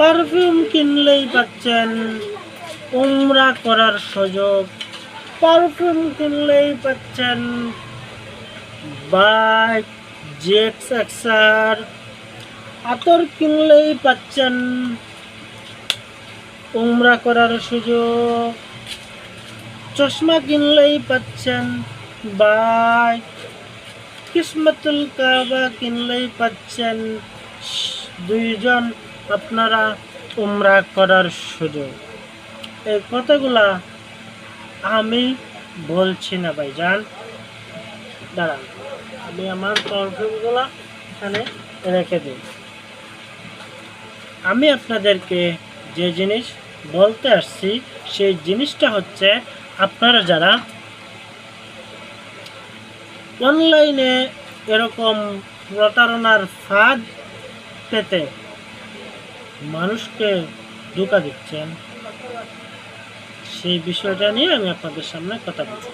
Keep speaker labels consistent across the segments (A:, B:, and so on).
A: Perfume কিনলেই পাচ্ছেন, উমরা করার সুযোগ। পারফিউম কিনলেই পাচ্ছেন বাইক জেক্স এক্সার আতর কিনলেই পাচ্ছেন, উমরা করার সুযোগ। চশমা কিনলেই পাচ্ছেন বাইক কিসমতুল কাবা কিনলেই পাচ্ছেন। দুইজন আপনারা উমরা করার সুযোগ। এই কথাগুলা আমি বলছি না ভাই যান দাঁড়ান, আমি আমার পারফিউমগুলা এখানে রেখে দিই। আমি আপনাদেরকে যে জিনিস বলতে আসছি, সেই জিনিসটা হচ্ছে আপনারা যারা অনলাইনে এরকম প্রতারণার ফাঁদ পেতে মানুষকে ধোকা দিচ্ছেন, সেই বিষয়টা নিয়ে আমি আপনাদের সামনে কথা বলছি।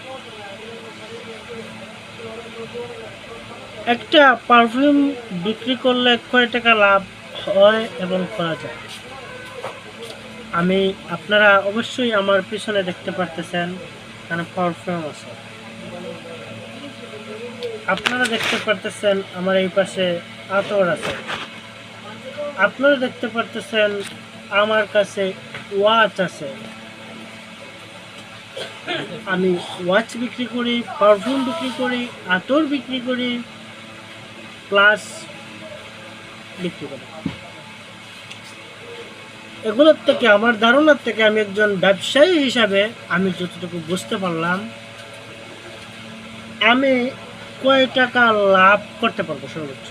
A: একটা পারফিউম বিক্রি করলে কয় টাকা লাভ হয় এবং করা যায়? আমি, আপনারা অবশ্যই আমার পিছনে দেখতে পারতেছেন এখানে পারফিউম আছে। আপনারা দেখতে পারতেছেন আমার এই পাশে আতর আছে। আপনারা দেখতে পারতেছেন আমার কাছে ওয়াচ আছে। আমি ওয়াচ বিক্রি করি পারফিউম বিক্রি করি, আতর বিক্রি করি প্লাস বিক্রি করি। এগুলোর থেকে, আমার ধারণার থেকে আমি একজন ব্যবসায়ী হিসাবে আমি যতটুকু বুঝতে পারলাম, আমি কয় টাকা লাভ করতে পারব সর্বোচ্চ?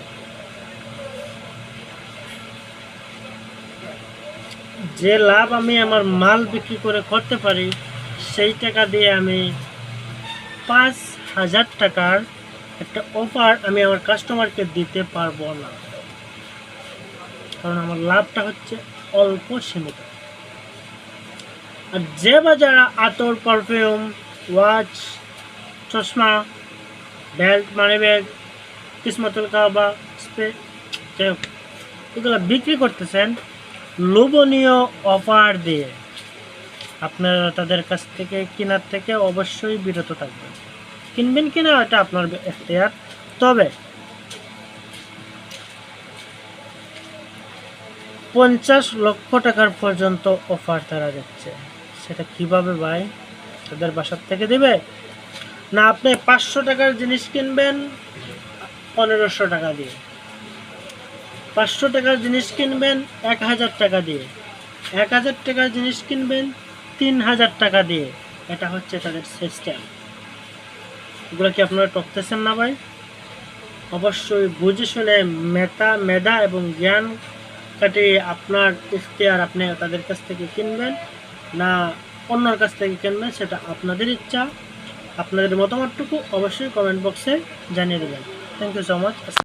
A: যে লাভ আমি আমার মাল বিক্রি করে করতে পারি, সেই টাকা দিয়ে আমি পাঁচ হাজার টাকার একটা অফার আমি আমার কাস্টমারকে দিতে পারব না। কারণ আমার লাভটা হচ্ছে অল্প সীমিত। আর যে বা যারা আতর পারফিউম ওয়াচ চশমা বেল্ট মানি ব্যাগ কিসমতুল কাবা হোক, এগুলো বিক্রি করতেছেন লোভনীয় অফার দিয়ে আপনারা তাদের কাছ থেকে, কেনার থেকে অবশ্যই বিরত থাকবেন। কিনবেন কিনা এটা আপনার এখতিয়ার। তবে পঞ্চাশ লক্ষ টাকার পর্যন্ত অফার তারা দিচ্ছে। সেটা কীভাবে ভাই? তাদের বাসার থেকে দেবে? না, আপনি পাঁচশো টাকার জিনিস কিনবেন, পনেরোশো টাকা দিয়ে। পাঁচশো টাকার জিনিস কিনবেন এক হাজার টাকা দিয়ে। এক হাজার টাকার জিনিস কিনবেন তিন হাজার টাকা দিয়ে। এটা হচ্ছে তাদের সিস্টেম এগুলো কি আপনারা টকতেছেন না ভাই? অবশ্যই বুঝে শুনে মেধা মেধা এবং জ্ঞান কাটিয়ে আপনার ইখতিয়ার আপনি তাদের কাছ থেকে কিনবেন, না অন্যর কাছ থেকে কিনবেন, সেটা আপনাদের ইচ্ছা। আপনাদের মতামতটুকু অবশ্যই কমেন্ট বক্সে জানিয়ে দেবেন। Thank you so much